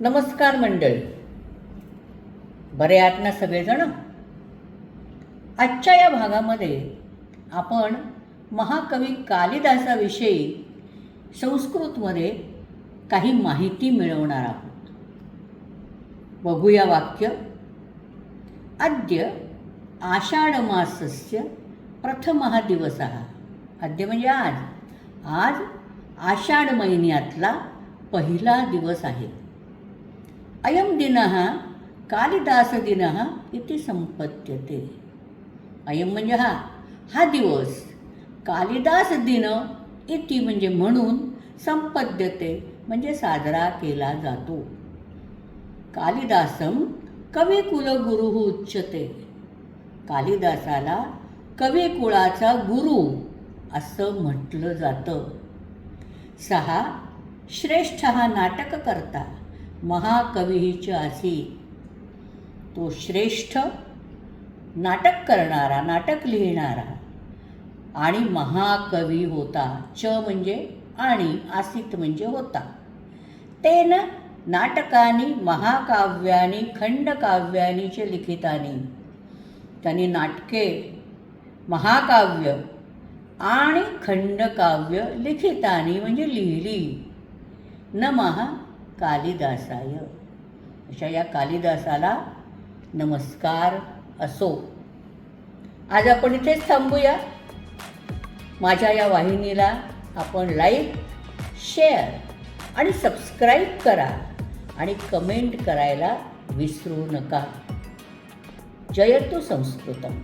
नमस्कार मंडळी. बरे आहात ना सगळेजण? आजच्या या भागामध्ये आपण महाकवी कालिदासाविषयी संस्कृतमध्ये काही माहिती मिळवणार आहोत. बघूया वाक्य. अद्य आषाढमासस्य दिवस. हा अद्य म्हणजे आज. आज आषाढ महिन्यातला पहिला दिवस आहे. अयं दिनः कालिदासदिनः इति संपद्यते अयं म्हणजे हा हा दिवस कालिदास दिन इति म्हणजे म्हणून संपद्यते म्हणजे साजरा केला जातो। कालिदासम कविकुलगुरु उच्यते। कालिदासाला कविकुळाचा गुरु असं म्हटलं जातं। सहा श्रेष्ठ हा नाटककर्ता। महाकवीच असी तो श्रेष्ठ नाटक करणारा नाटक लिहिणारा आणि महाकवी होता. च म्हणजे आणि आसित म्हणजे होता. तेन नाटकानी महाकाव्यानी खंडकाव्यानी च लिखितानी त्यांनी नाटके महाकाव्य आणि खंडकाव्य लिखितानी म्हणजे लिहिली. नमः कालिदासाय. अशा या कालिदासाला नमस्कार असो. आज आपण इथेच थांबूया. माझ्या या वाहिनीला आपण लाईक शेअर आणि सबस्क्राईब करा आणि कमेंट करायला विसरू नका. जयतो संस्कृतम.